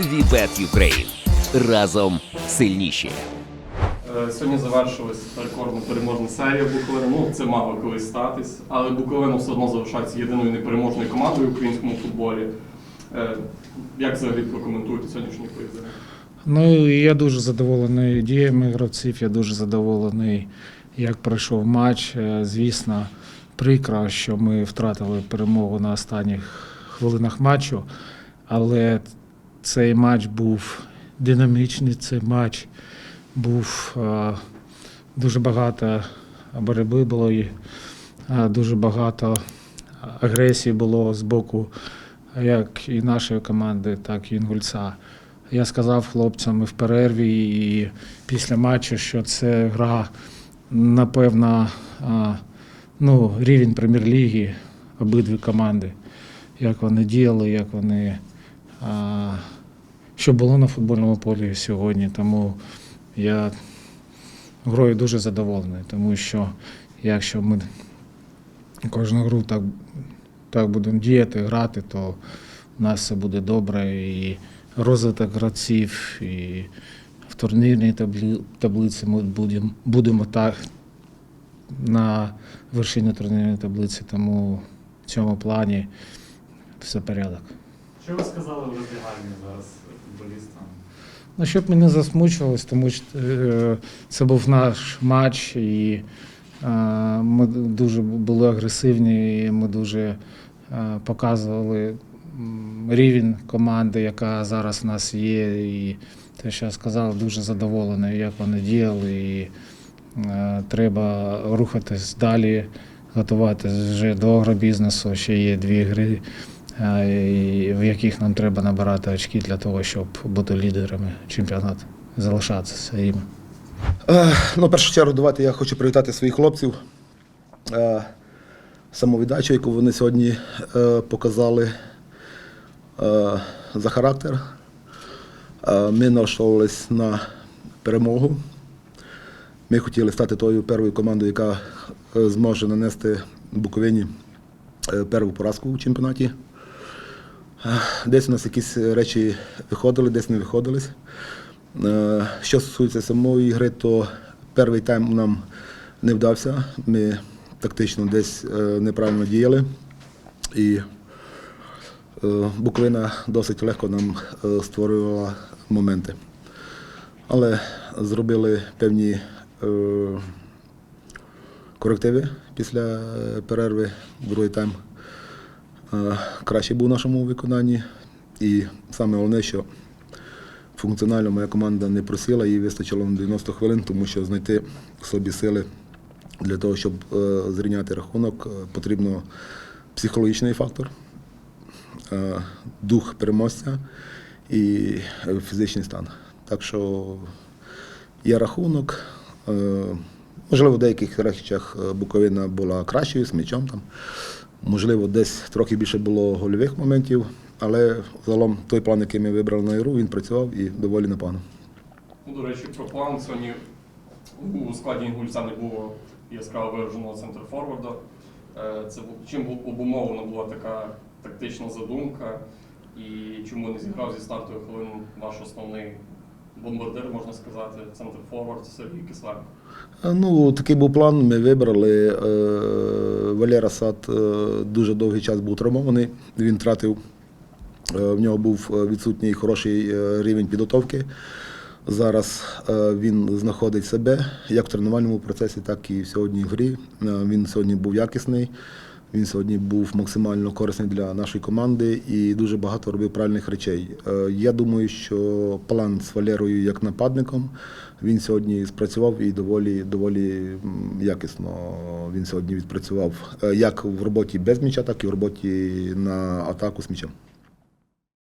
Вібет Юкрейн. Разом сильніші. Е, Сьогодні завершилась рекордна переможна серія Буковини. Ну, це мало колись статись, але Буковина все одно залишається єдиною непереможною командою в українському футболі. Е, Як взагалі прокоментуєте сьогоднішній поєдинок? Ну і я дуже задоволений діями гравців, я дуже задоволений, як пройшов матч. Е, Звісно, прикро, що ми втратили перемогу на останніх хвилинах матчу, але цей матч був динамічний, цей матч був е, дуже багато боротьби було і е, дуже багато агресії було з боку як і нашої команди, так і Інгульця. Я сказав хлопцям і в перерві, і після матчу, що це гра, напевно, а, ну, рівень прем'єр-ліги, обидві команди, як вони діяли, як вони. Що було на футбольному полі сьогодні. Тому я грою дуже задоволений, тому що якщо ми кожну гру так, так будемо діяти, грати, то у нас все буде добре. І розвиток гравців, і в турнірній таблі, таблиці ми будемо, будемо так на вершині турнірної таблиці, тому в цьому плані все порядок. Що ви сказали в роздягальні зараз футболістам? Ну, щоб ми не засмучувались, тому що е, це був наш матч, і е, ми дуже були агресивні, і ми дуже е, показували рівень команди, яка зараз в нас є. І те, що я сказав, дуже задоволений, як вони діяли. І треба рухатись далі, готуватись вже до агробізнесу. Ще є дві гри. В яких нам треба набирати очки для того, щоб бути лідерами чемпіонату, залишатися їм. Е, Ну, в першу чергу, давайте я хочу привітати своїх хлопців. Е, Самовіддачу, яку вони сьогодні е, показали за характер. Ми налаштовувалися на перемогу. Ми хотіли стати тою першою командою, яка зможе нанести Буковині першу поразку у чемпіонаті. Е, Десь у нас якісь речі виходили, десь не виходились. Е, Що стосується самої гри, то перший тайм нам не вдався. Ми тактично десь е, неправильно діяли. І е, Буковина досить легко нам е, створювала моменти. Але зробили певні е, корективи після е, перерви, другий тайм. Краще був у нашому виконанні. І саме головне, що функціонально моя команда не просила, їй вистачило на 90 хвилин, тому що знайти в собі сили для того, щоб е, зрівняти рахунок, е, потрібно психологічний фактор, е, дух переможця і фізичний стан. Так що є рахунок. Можливо, в деяких речах Буковина була кращою з м'ячом там. Можливо, десь трохи більше було гольових моментів, але загалом той план, який ми вибрали на ігру, він працював і доволі непогано. Ну, до речі, про план сьогодні у складі Інгульця не було яскраво вираженого центрфорварда. Е, Це чим обумовлена була така тактична задумка, і чому не зіграв зі стартових хвилин ваш основний бомбардир, можна сказати, центрфорвард Сергій Кисленко. Е, Ну, такий був план. Ми вибрали. Е, Валера Сад е, дуже довгий час був травмований. Він втратив, е, в нього був відсутній хороший рівень підготовки. Зараз він знаходить себе як в тренувальному процесі, так і сьогодні в грі. Він сьогодні був якісний. Він сьогодні був максимально корисний для нашої команди і дуже багато робив правильних речей. Е, Я думаю, що план з Валерою як нападником він сьогодні спрацював і доволі, доволі якісно він сьогодні відпрацював е, як в роботі без м'яча, так і в роботі на атаку з м'ячем.